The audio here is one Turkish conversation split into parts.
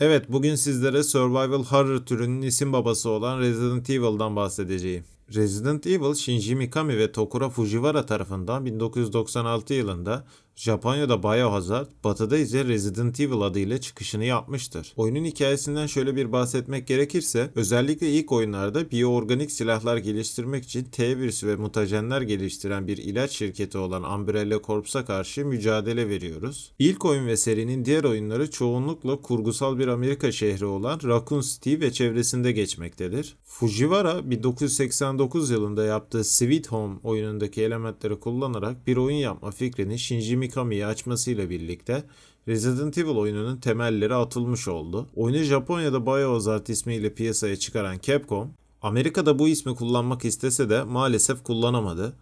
Evet, bugün sizlere survival horror türünün isim babası olan Resident Evil'dan bahsedeceğim. Resident Evil, Shinji Mikami ve Tokuro Fujiwara tarafından 1996 yılında Japonya'da Biohazard, batıda ise Resident Evil adıyla çıkışını yapmıştır. Oyunun hikayesinden şöyle bir bahsetmek gerekirse, özellikle ilk oyunlarda biyoorganik silahlar geliştirmek için T virüsü ve mutajenler geliştiren bir ilaç şirketi olan Umbrella Corps'a karşı mücadele veriyoruz. İlk oyun ve serinin diğer oyunları çoğunlukla kurgusal bir Amerika şehri olan Raccoon City ve çevresinde geçmektedir. Fujiwara 1989 yılında yaptığı Sweet Home oyunundaki elementleri kullanarak bir oyun yapma fikrini Shinji Mikami'ye açmasıyla birlikte Resident Evil oyununun temelleri atılmış oldu. Oyunu Japonya'da Biohazard ismiyle piyasaya çıkaran Capcom, Amerika'da bu ismi kullanmak istese de maalesef kullanamadı.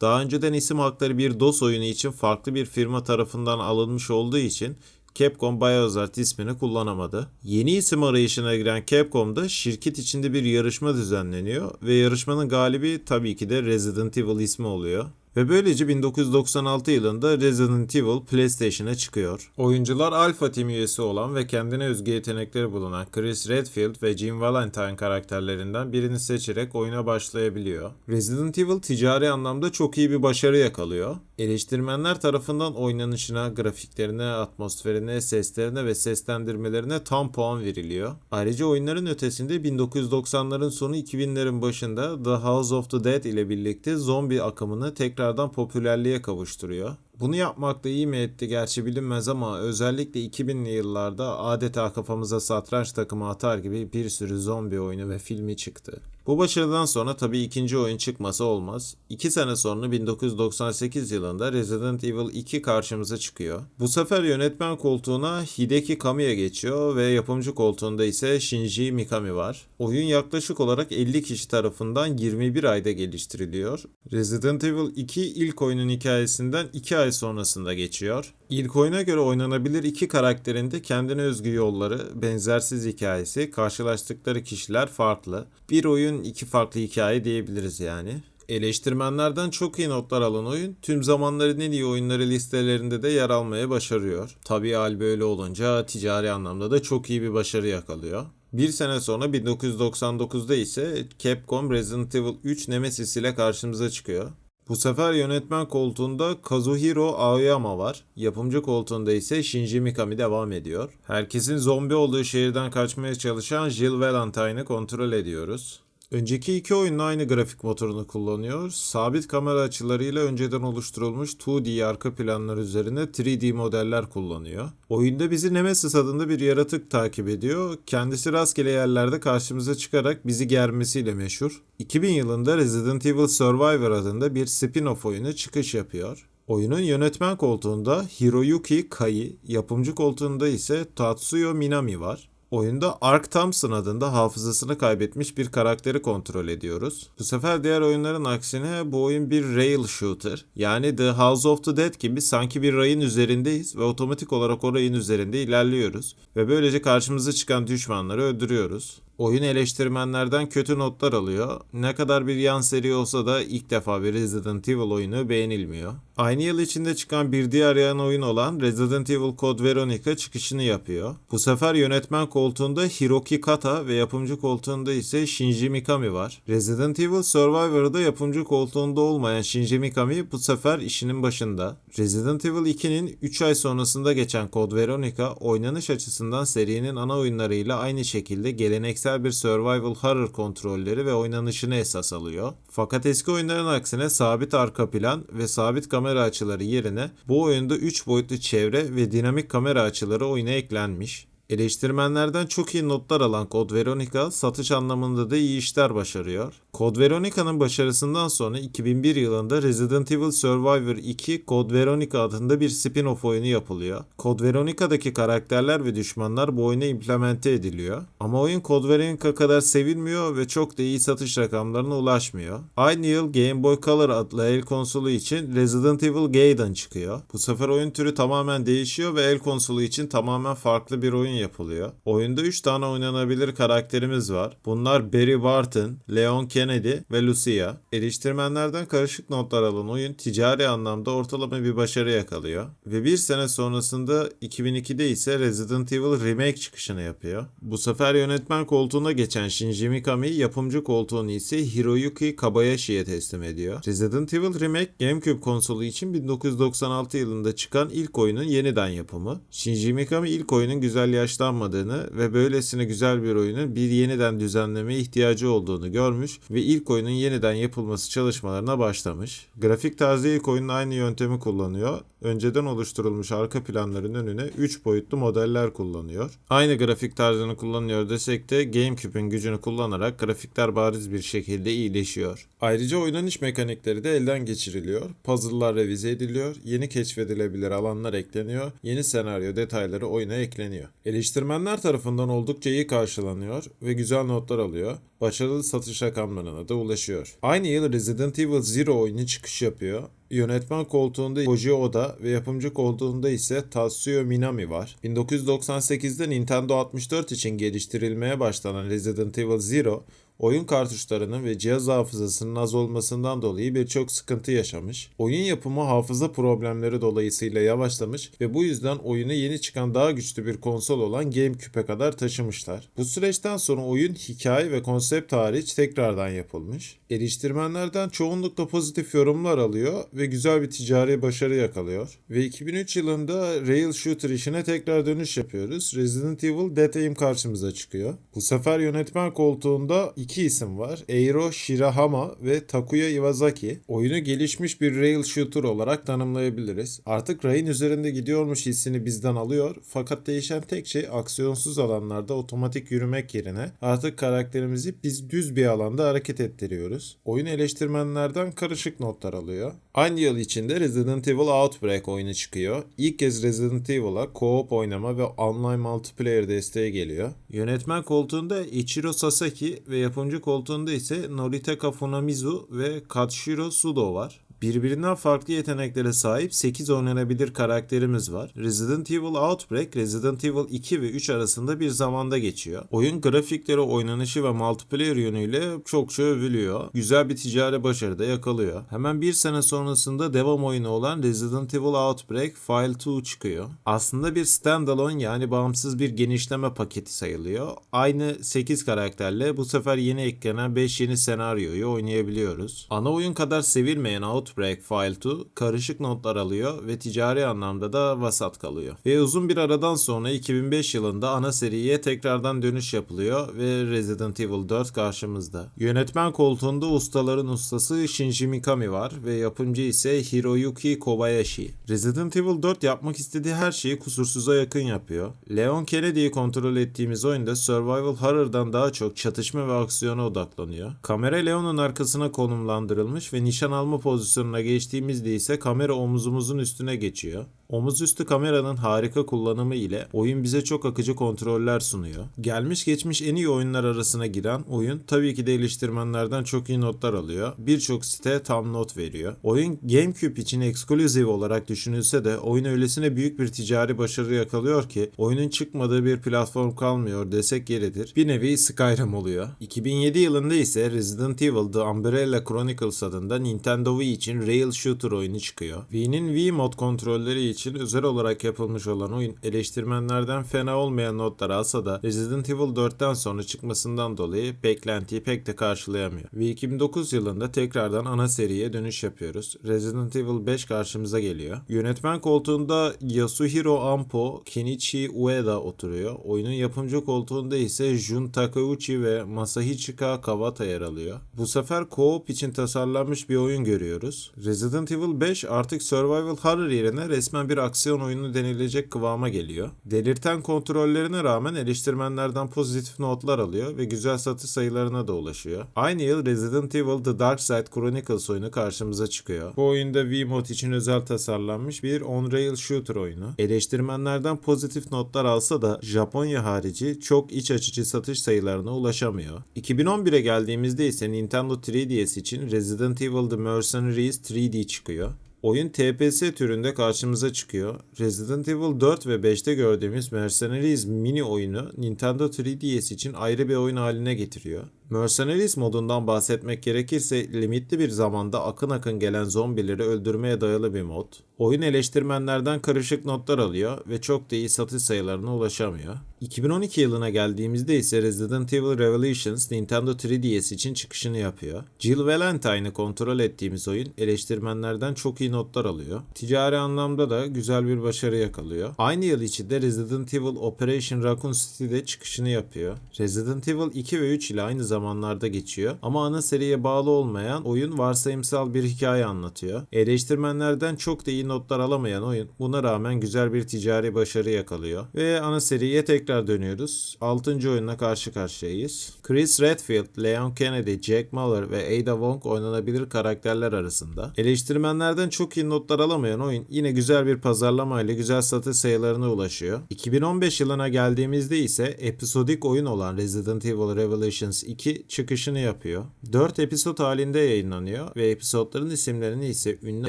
Daha önceden isim hakları bir DOS oyunu için farklı bir firma tarafından alınmış olduğu için Capcom Biohazard ismini kullanamadı. Yeni isim arayışına giren Capcom'da şirket içinde bir yarışma düzenleniyor ve yarışmanın galibi tabii ki de Resident Evil ismi oluyor. Ve böylece 1996 yılında Resident Evil PlayStation'a çıkıyor. Oyuncular Alpha Team üyesi olan ve kendine özgü yetenekleri bulunan Chris Redfield ve Jim Valentine karakterlerinden birini seçerek oyuna başlayabiliyor. Resident Evil ticari anlamda çok iyi bir başarı yakalıyor. Eleştirmenler tarafından oynanışına, grafiklerine, atmosferine, seslerine ve seslendirmelerine tam puan veriliyor. Ayrıca oyunların ötesinde 1990'ların sonu 2000'lerin başında The House of the Dead ile birlikte zombi akımını tekrardan popülerliğe kavuşturuyor. Bunu yapmakta iyi mi etti gerçi bilinmez ama özellikle 2000'li yıllarda adeta kafamıza satranç takımı atar gibi bir sürü zombi oyunu ve filmi çıktı. Bu başarıdan sonra tabii ikinci oyun çıkması olmaz. 2 sene sonra 1998 yılında Resident Evil 2 karşımıza çıkıyor. Bu sefer yönetmen koltuğuna Hideki Kamiya geçiyor ve yapımcı koltuğunda ise Shinji Mikami var. Oyun yaklaşık olarak 50 kişi tarafından 21 ayda geliştiriliyor. Resident Evil 2 ilk oyunun hikayesinden 2 ay sonrasında geçiyor. İlk oyuna göre oynanabilir iki karakterin de kendine özgü yolları, benzersiz hikayesi, karşılaştıkları kişiler farklı. Bir oyun iki farklı hikaye diyebiliriz yani. Eleştirmenlerden çok iyi notlar alan oyun tüm zamanların en iyi oyunları listelerinde de yer almaya başarıyor. Tabii hal böyle olunca ticari anlamda da çok iyi bir başarı yakalıyor. Bir sene sonra 1999'da ise Capcom Resident Evil 3 Nemesis ile karşımıza çıkıyor. Bu sefer yönetmen koltuğunda Kazuhiro Aoyama var. Yapımcı koltuğunda ise Shinji Mikami devam ediyor. Herkesin zombi olduğu şehirden kaçmaya çalışan Jill Valentine'ı kontrol ediyoruz. Önceki iki oyunda aynı grafik motorunu kullanıyor. Sabit kamera açılarıyla önceden oluşturulmuş 2D arka planlar üzerine 3D modeller kullanıyor. Oyunda bizi Nemesis adında bir yaratık takip ediyor. Kendisi rastgele yerlerde karşımıza çıkarak bizi germesiyle meşhur. 2000 yılında Resident Evil Survivor adında bir spin-off oyunu çıkış yapıyor. Oyunun yönetmen koltuğunda Hiroyuki Kai, yapımcı koltuğunda ise Tatsuyo Minami var. Oyunda Ark Thompson adında hafızasını kaybetmiş bir karakteri kontrol ediyoruz. Bu sefer diğer oyunların aksine bu oyun bir rail shooter. Yani The House of the Dead gibi sanki bir rayın üzerindeyiz ve otomatik olarak o rayın üzerinde ilerliyoruz. Ve böylece karşımıza çıkan düşmanları öldürüyoruz. Oyun eleştirmenlerden kötü notlar alıyor. Ne kadar bir yan seri olsa da ilk defa bir Resident Evil oyunu beğenilmiyor. Aynı yıl içinde çıkan bir diğer yan oyun olan Resident Evil Code Veronica çıkışını yapıyor. Bu sefer yönetmen koltuğunda Hiroki Kata ve yapımcı koltuğunda ise Shinji Mikami var. Resident Evil Survivor'da yapımcı koltuğunda olmayan Shinji Mikami bu sefer işinin başında. Resident Evil 2'nin 3 ay sonrasında geçen Code Veronica oynanış açısından serinin ana oyunlarıyla aynı şekilde geleneksel bir survival horror kontrolleri ve oynanışını esas alıyor. Fakat eski oyunların aksine sabit arka plan ve sabit kamera açıları yerine bu oyunda 3 boyutlu çevre ve dinamik kamera açıları oyuna eklenmiş. Eleştirmenlerden çok iyi notlar alan Code Veronica satış anlamında da iyi işler başarıyor. Code Veronica'nın başarısından sonra 2001 yılında Resident Evil Survivor 2 Code Veronica adında bir spin-off oyunu yapılıyor. Code Veronica'daki karakterler ve düşmanlar bu oyuna implemente ediliyor. Ama oyun Code Veronica kadar sevilmiyor ve çok da iyi satış rakamlarına ulaşmıyor. Aynı yıl Game Boy Color adlı el konsolu için Resident Evil Gaiden çıkıyor. Bu sefer oyun türü tamamen değişiyor ve el konsolu için tamamen farklı bir oyun yapılıyor. Oyunda 3 tane oynanabilir karakterimiz var. Bunlar Barry Barton, Leon Kennedy ve Lucia. Eleştirmenlerden karışık notlar alan oyun ticari anlamda ortalama bir başarı yakalıyor. Ve bir sene sonrasında 2002'de ise Resident Evil Remake çıkışını yapıyor. Bu sefer yönetmen koltuğuna geçen Shinji Mikami yapımcı koltuğunu ise Hiroyuki Kobayashi'ye teslim ediyor. Resident Evil Remake GameCube konsolu için 1996 yılında çıkan ilk oyunun yeniden yapımı. Shinji Mikami ilk oyunun güzel yaşlanmadığını ve böylesine güzel bir oyunun bir yeniden düzenlemeye ihtiyacı olduğunu görmüş ve ilk oyunun yeniden yapılması çalışmalarına başlamış. Grafik tarzı ilk oyunun aynı yöntemi kullanıyor. Önceden oluşturulmuş arka planların önüne 3 boyutlu modeller kullanıyor. Aynı grafik tarzını kullanıyor desek de GameCube'ün gücünü kullanarak grafikler bariz bir şekilde iyileşiyor. Ayrıca oynanış mekanikleri de elden geçiriliyor. Puzzle'lar revize ediliyor, yeni keşfedilebilir alanlar ekleniyor, yeni senaryo detayları oyuna ekleniyor. Eleştirmenler tarafından oldukça iyi karşılanıyor ve güzel notlar alıyor. Başarılı satış rakamlarına da ulaşıyor. Aynı yıl Resident Evil Zero oyunu çıkış yapıyor. Yönetmen koltuğunda Koji Oda ve yapımcı koltuğunda ise Tatsuya Minami var. 1998'de Nintendo 64 için geliştirilmeye başlanan Resident Evil Zero, oyun kartuşlarının ve cihaz hafızasının az olmasından dolayı birçok sıkıntı yaşamış. Oyun yapımı hafıza problemleri dolayısıyla yavaşlamış ve bu yüzden oyunu yeni çıkan daha güçlü bir konsol olan GameCube'e kadar taşımışlar. Bu süreçten sonra oyun hikaye ve konsept hariç tekrardan yapılmış. Eleştirmenlerden çoğunlukla pozitif yorumlar alıyor ve güzel bir ticari başarı yakalıyor. Ve 2003 yılında Rail Shooter işine tekrar dönüş yapıyoruz. Resident Evil Dead Aim karşımıza çıkıyor. Bu sefer yönetmen koltuğunda iki isim var. Eiro Shirahama ve Takuya Iwasaki. Oyunu gelişmiş bir rail shooter olarak tanımlayabiliriz. Artık rayın üzerinde gidiyormuş hissini bizden alıyor. Fakat değişen tek şey aksiyonsuz alanlarda otomatik yürümek yerine artık karakterimizi biz düz bir alanda hareket ettiriyoruz. Oyun eleştirmenlerden karışık notlar alıyor. Aynı yıl içinde Resident Evil Outbreak oyunu çıkıyor. İlk kez Resident Evil'a co-op oynama ve online multiplayer desteği geliyor. Yönetmen koltuğunda Ichiro Sasaki ve yapımcı koltuğunda ise Noritaka Funamizu ve Katshiro Sudo var. Birbirinden farklı yeteneklere sahip 8 oynanabilir karakterimiz var. Resident Evil Outbreak, Resident Evil 2 ve 3 arasında bir zamanda geçiyor. Oyun grafikleri, oynanışı ve multiplayer yönüyle çokça övülüyor. Güzel bir ticari başarı da yakalıyor. Hemen bir sene sonrasında devam oyunu olan Resident Evil Outbreak File 2 çıkıyor. Aslında bir standalone yani bağımsız bir genişleme paketi sayılıyor. Aynı 8 karakterle bu sefer yeni eklenen 5 yeni senaryoyu oynayabiliyoruz. Ana oyun kadar sevilmeyen Outbreak File 2 karışık notlar alıyor ve ticari anlamda da vasat kalıyor. Ve uzun bir aradan sonra 2005 yılında ana seriye tekrardan dönüş yapılıyor ve Resident Evil 4 karşımızda. Yönetmen koltuğunda ustaların ustası Shinji Mikami var ve yapımcı ise Hiroyuki Kobayashi. Resident Evil 4 yapmak istediği her şeyi kusursuza yakın yapıyor. Leon Kennedy'yi kontrol ettiğimiz oyunda survival horror'dan daha çok çatışma ve aksiyona odaklanıyor. Kamera Leon'un arkasına konumlandırılmış ve nişan alma pozisyonuna geçtiğimizde ise kamera omuzumuzun üstüne geçiyor. Omuz üstü kameranın harika kullanımı ile oyun bize çok akıcı kontroller sunuyor. Gelmiş geçmiş en iyi oyunlar arasına giren oyun tabii ki de eleştirmenlerden çok iyi notlar alıyor. Birçok site tam not veriyor. Oyun GameCube için eksklusif olarak düşünülse de oyun öylesine büyük bir ticari başarı yakalıyor ki oyunun çıkmadığı bir platform kalmıyor desek yeridir. Bir nevi Skyrim oluyor. 2007 yılında ise Resident Evil The Umbrella Chronicles adında Nintendo Wii için Rail Shooter oyunu çıkıyor. Wii'nin Wii mod kontrolleri için özel olarak yapılmış olan oyun eleştirmenlerden fena olmayan notlar alsa da Resident Evil 4'ten sonra çıkmasından dolayı beklentiyi pek de karşılayamıyor. Ve 2009 yılında tekrardan ana seriye dönüş yapıyoruz. Resident Evil 5 karşımıza geliyor. Yönetmen koltuğunda Yasuhiro Ampo, Kenichi Ueda oturuyor. Oyunun yapımcı koltuğunda ise Jun Takeuchi ve Masahachika Kawata yer alıyor. Bu sefer co-op için tasarlanmış bir oyun görüyoruz. Resident Evil 5 artık survival horror yerine resmen bir aksiyon oyunu denilecek kıvama geliyor. Delirten kontrollerine rağmen eleştirmenlerden pozitif notlar alıyor ve güzel satış sayılarına da ulaşıyor. Aynı yıl Resident Evil The Dark Side Chronicles oyunu karşımıza çıkıyor. Bu oyunda Wiimote için özel tasarlanmış bir on-rail shooter oyunu. Eleştirmenlerden pozitif notlar alsa da Japonya harici çok iç açıcı satış sayılarına ulaşamıyor. 2011'e geldiğimizde ise Nintendo 3DS için Resident Evil The Mercenaries 3D çıkıyor. Oyun TPS türünde karşımıza çıkıyor. Resident Evil 4 ve 5'te gördüğümüz Mercenaries mini oyunu Nintendo 3DS için ayrı bir oyun haline getiriyor. Mercenaries modundan bahsetmek gerekirse limitli bir zamanda akın akın gelen zombileri öldürmeye dayalı bir mod. Oyun eleştirmenlerden karışık notlar alıyor ve çok da iyi satış sayılarına ulaşamıyor. 2012 yılına geldiğimizde ise Resident Evil Revelations Nintendo 3DS için çıkışını yapıyor. Jill Valentine'ı kontrol ettiğimiz oyun eleştirmenlerden çok iyi notlar alıyor. Ticari anlamda da güzel bir başarı yakalıyor. Aynı yıl içinde Resident Evil Operation Raccoon City'de çıkışını yapıyor. Resident Evil 2 ve 3 ile aynı zamanlarda geçiyor ama ana seriye bağlı olmayan oyun varsayımsal bir hikaye anlatıyor. Eleştirmenlerden çok da iyi notlar alamayan oyun buna rağmen güzel bir ticari başarı yakalıyor. Ve ana seriye tekrar dönüyoruz. 6. oyunla karşı karşıyayız. Chris Redfield, Leon Kennedy, Jack Muller ve Ada Wong oynanabilir karakterler arasında. Eleştirmenlerden çok iyi notlar alamayan oyun yine güzel bir pazarlamayla güzel satış sayılarına ulaşıyor. 2015 yılına geldiğimizde ise episodik oyun olan Resident Evil Revelations 2 çıkışını yapıyor. 4 episod halinde yayınlanıyor ve episodların isimlerini ise ünlü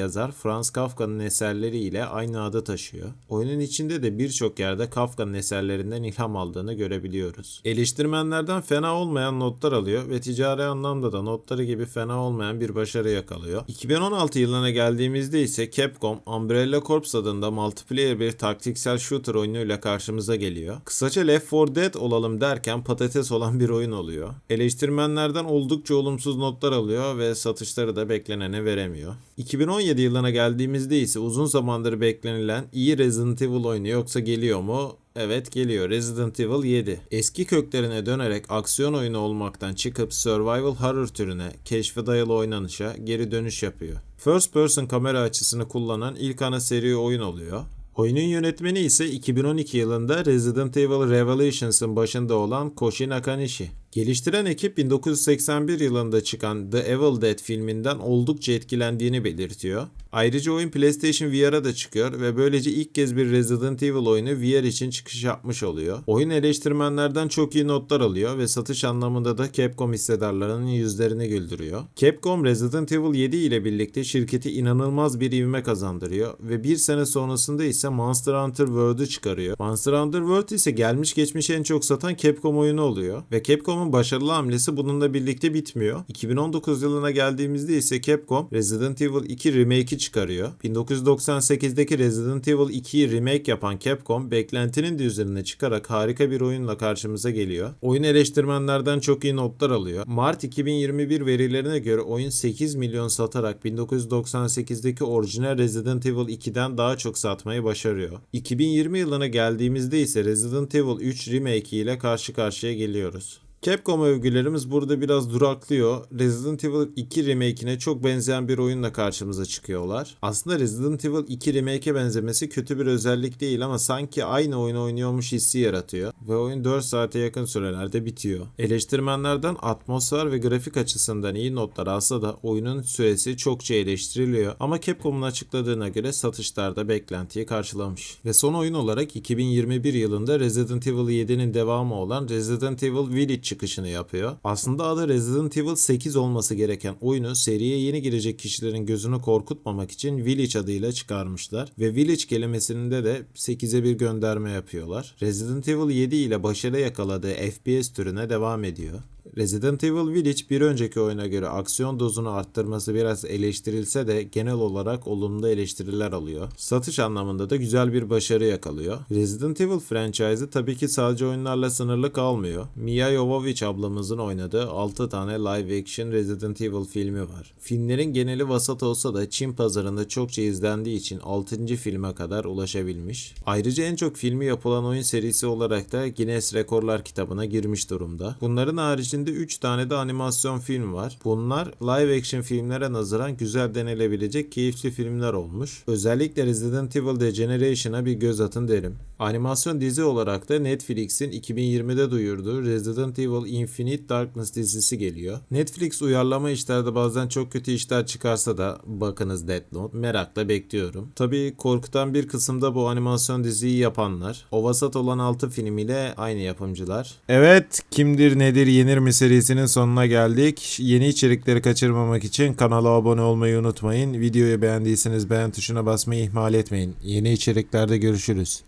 yazar Franz Kafka'nın eserleri ile aynı adı taşıyor. Oyunun içinde de birçok yerde Kafka'nın eserlerinden ilham aldığını görebiliyoruz. Eleştirmenlerden fena olmayan notlar alıyor ve ticari anlamda da notları gibi fena olmayan bir başarı yakalıyor. 2016 yılına geldiğimizde ise Capcom Umbrella Corps adında multiplayer bir taktiksel shooter oyunuyla karşımıza geliyor. Kısaca Left 4 Dead olalım derken patates olan bir oyun oluyor. Eleştirmenlerden oldukça olumsuz notlar alıyor ve satışları da beklenene veremiyor. 2017 yılına geldiğimizde ise uzun zamandır beklenilen iyi Resident Evil oyunu yoksa geliyor mu? Evet geliyor Resident Evil 7. Eski köklerine dönerek aksiyon oyunu olmaktan çıkıp survival horror türüne, keşfe dayalı oynanışa geri dönüş yapıyor. First person kamera açısını kullanan ilk ana seri oyun oluyor. Oyunun yönetmeni ise 2012 yılında Resident Evil Revelations'ın başında olan Koji Nakanishi. Geliştiren ekip 1981 yılında çıkan The Evil Dead filminden oldukça etkilendiğini belirtiyor. Ayrıca oyun PlayStation VR'a da çıkıyor ve böylece ilk kez bir Resident Evil oyunu VR için çıkış yapmış oluyor. Oyun eleştirmenlerden çok iyi notlar alıyor ve satış anlamında da Capcom hissedarlarının yüzlerini güldürüyor. Capcom Resident Evil 7 ile birlikte şirketi inanılmaz bir ivme kazandırıyor ve bir sene sonrasında ise Monster Hunter World'u çıkarıyor. Monster Hunter World ise gelmiş geçmiş en çok satan Capcom oyunu oluyor ve Capcom'un başarılı hamlesi bununla birlikte bitmiyor. 2019 yılına geldiğimizde ise Capcom Resident Evil 2 remake'i çıkarıyor. 1998'deki Resident Evil 2'yi remake yapan Capcom beklentinin de üzerine çıkarak harika bir oyunla karşımıza geliyor. Oyun eleştirmenlerden çok iyi notlar alıyor. Mart 2021 verilerine göre oyun 8 milyon satarak 1998'deki orijinal Resident Evil 2'den daha çok satmayı başarıyor. 2020 yılına geldiğimizde ise Resident Evil 3 remake ile karşı karşıya geliyoruz. Capcom övgülerimiz burada biraz duraklıyor. Resident Evil 2 remake'ine çok benzeyen bir oyunla karşımıza çıkıyorlar. Aslında Resident Evil 2 remake'e benzemesi kötü bir özellik değil ama sanki aynı oyunu oynuyormuş hissi yaratıyor. Ve oyun 4 saate yakın sürelerde bitiyor. Eleştirmenlerden atmosfer ve grafik açısından iyi notlar alsa da oyunun süresi çokça eleştiriliyor. Ama Capcom'un açıkladığına göre satışlarda beklentiyi karşılamış. Ve son oyun olarak 2021 yılında Resident Evil 7'nin devamı olan Resident Evil Village çıkışını yapıyor. Aslında adı Resident Evil 8 olması gereken oyunu seriye yeni girecek kişilerin gözünü korkutmamak için Village adıyla çıkarmışlar ve Village kelimesinde de 8'e bir gönderme yapıyorlar. Resident Evil 7 ile başarı yakaladığı FPS türüne devam ediyor. Resident Evil Village bir önceki oyuna göre aksiyon dozunu arttırması biraz eleştirilse de genel olarak olumlu eleştiriler alıyor. Satış anlamında da güzel bir başarı yakalıyor. Resident Evil franchise'ı tabii ki sadece oyunlarla sınırlı kalmıyor. Mia Jovovich ablamızın oynadığı 6 tane live action Resident Evil filmi var. Filmlerin geneli vasat olsa da Çin pazarında çokça izlendiği için 6. filme kadar ulaşabilmiş. Ayrıca en çok filmi yapılan oyun serisi olarak da Guinness Rekorlar kitabına girmiş durumda. Bunların haricinde 3 tane de animasyon film var. Bunlar live action filmlere nazaran güzel denilebilecek keyifli filmler olmuş. Özellikle Resident Evil Degeneration'a bir göz atın derim. Animasyon dizi olarak da Netflix'in 2020'de duyurduğu Resident Evil Infinite Darkness dizisi geliyor. Netflix uyarlama işlerde bazen çok kötü işler çıkarsa da bakınız Death Note merakla bekliyorum. Tabii korkutan bir kısımda bu animasyon diziyi yapanlar. O vasat olan 6 film ile aynı yapımcılar. Evet, Kimdir Nedir Yenir mi serisinin sonuna geldik. Yeni içerikleri kaçırmamak için kanala abone olmayı unutmayın. Videoyu beğendiyseniz beğen tuşuna basmayı ihmal etmeyin. Yeni içeriklerde görüşürüz.